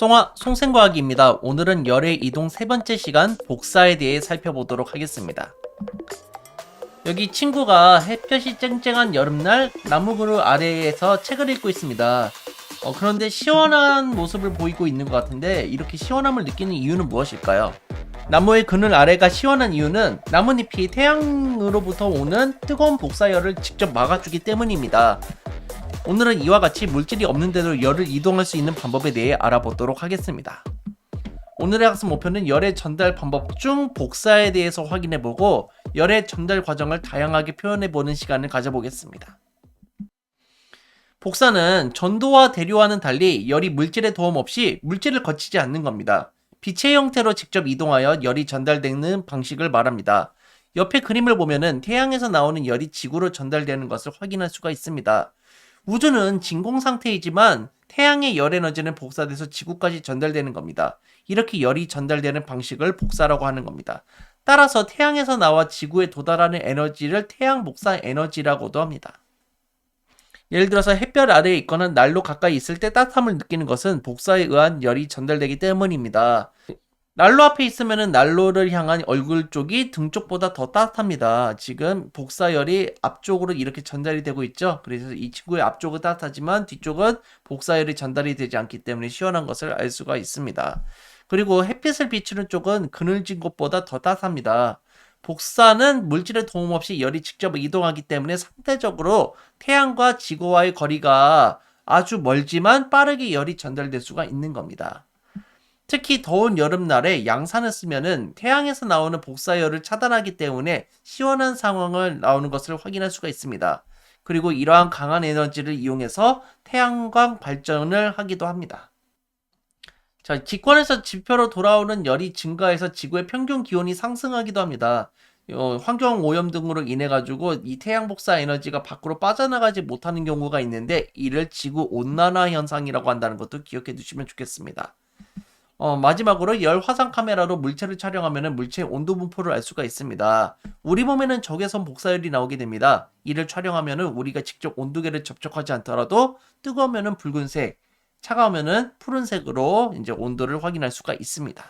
송화 송생과학입니다. 오늘은 열의 이동 세 번째 시간 복사에 대해 살펴보도록 하겠습니다. 여기 친구가 햇볕이 쨍쨍한 여름날 나무 그루 아래에서 책을 읽고 있습니다. 어, 그런데 시원한 모습을 보이고 있는 것 같은데 이렇게 시원함을 느끼는 이유는 무엇일까요? 나무의 그늘 아래가 시원한 이유는 나뭇잎이 태양으로부터 오는 뜨거운 복사열을 직접 막아주기 때문입니다. 오늘은 이와 같이 물질이 없는 데도 열을 이동할 수 있는 방법에 대해 알아보도록 하겠습니다. 오늘의 학습 목표는 열의 전달 방법 중 복사에 대해서 확인해보고 열의 전달 과정을 다양하게 표현해보는 시간을 가져보겠습니다. 복사는 전도와 대류와는 달리 열이 물질의 도움 없이 물질을 거치지 않는 겁니다. 빛의 형태로 직접 이동하여 열이 전달되는 방식을 말합니다. 옆에 그림을 보면은 태양에서 나오는 열이 지구로 전달되는 것을 확인할 수가 있습니다. 우주는 진공 상태이지만 태양의 열 에너지는 복사돼서 지구까지 전달되는 겁니다. 이렇게 열이 전달되는 방식을 복사라고 하는 겁니다. 따라서 태양에서 나와 지구에 도달하는 에너지를 태양 복사 에너지라고도 합니다. 예를 들어서 햇볕 아래에 있거나 난로 가까이 있을 때 따뜻함을 느끼는 것은 복사에 의한 열이 전달되기 때문입니다. 난로 앞에 있으면 난로를 향한 얼굴 쪽이 등 쪽보다 더 따뜻합니다. 지금 복사열이 앞쪽으로 이렇게 전달이 되고 있죠. 그래서 이 친구의 앞쪽은 따뜻하지만 뒤쪽은 복사열이 전달이 되지 않기 때문에 시원한 것을 알 수가 있습니다. 그리고 햇빛을 비추는 쪽은 그늘진 곳보다 더 따뜻합니다. 복사는 물질의 도움 없이 열이 직접 이동하기 때문에 상대적으로 태양과 지구와의 거리가 아주 멀지만 빠르게 열이 전달될 수가 있는 겁니다. 특히 더운 여름날에 양산을 쓰면은 태양에서 나오는 복사열을 차단하기 때문에 시원한 상황을 나오는 것을 확인할 수가 있습니다. 그리고 이러한 강한 에너지를 이용해서 태양광 발전을 하기도 합니다. 자, 직관에서 지표로 돌아오는 열이 증가해서 지구의 평균 기온이 상승하기도 합니다. 어, 환경 오염 등으로 인해 가지고 이 태양 복사 에너지가 밖으로 빠져나가지 못하는 경우가 있는데 이를 지구 온난화 현상이라고 한다는 것도 기억해 두시면 좋겠습니다. 어, 마지막으로 열 화상 카메라로 물체를 촬영하면 물체의 온도 분포를 알 수가 있습니다. 우리 몸에는 적외선 복사열이 나오게 됩니다. 이를 촬영하면 우리가 직접 온도계를 접촉하지 않더라도 뜨거우면 붉은색, 차가우면 푸른색으로 이제 온도를 확인할 수가 있습니다.